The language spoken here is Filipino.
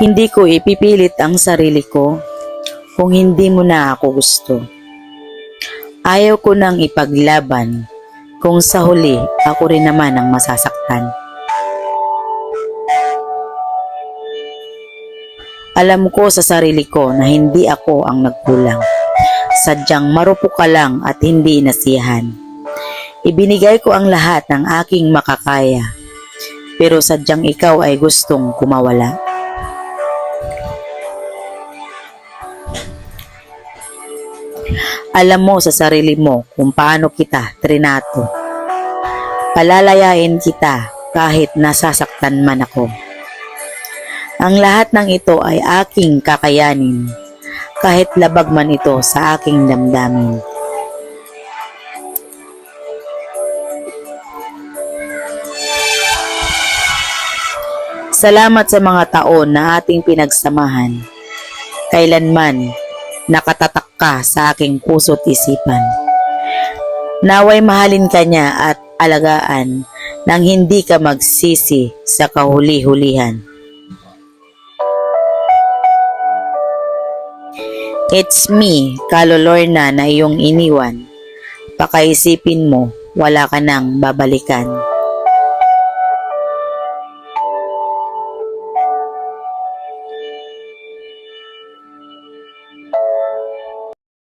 Hindi ko ipipilit ang sarili ko kung hindi mo na ako gusto. Ayaw ko nang ipaglaban kung sa huli ako rin naman ang masasaktan. Alam ko sa sarili ko na hindi ako ang nagkulang. Sadyang marupok ka lang at hindi nasiyahan. Ibinigay ko ang lahat ng aking makakaya. Pero sadyang ikaw ay gustong kumawala. Alam mo sa sarili mo kung paano kita trinato. Palalayain kita kahit nasasaktan man ako. Ang lahat ng ito ay aking kakayanin, kahit labag man ito sa aking damdamin. Salamat sa mga taon na ating pinagsamahan. Kailanman nakatatak ka sa aking puso't isipan. Naway mahalin ka niya at alagaan nang hindi ka magsisi sa kahuli-hulihan. It's me, Kalolorna na iyong iniwan. Pakaisipin mo, wala ka nang babalikan.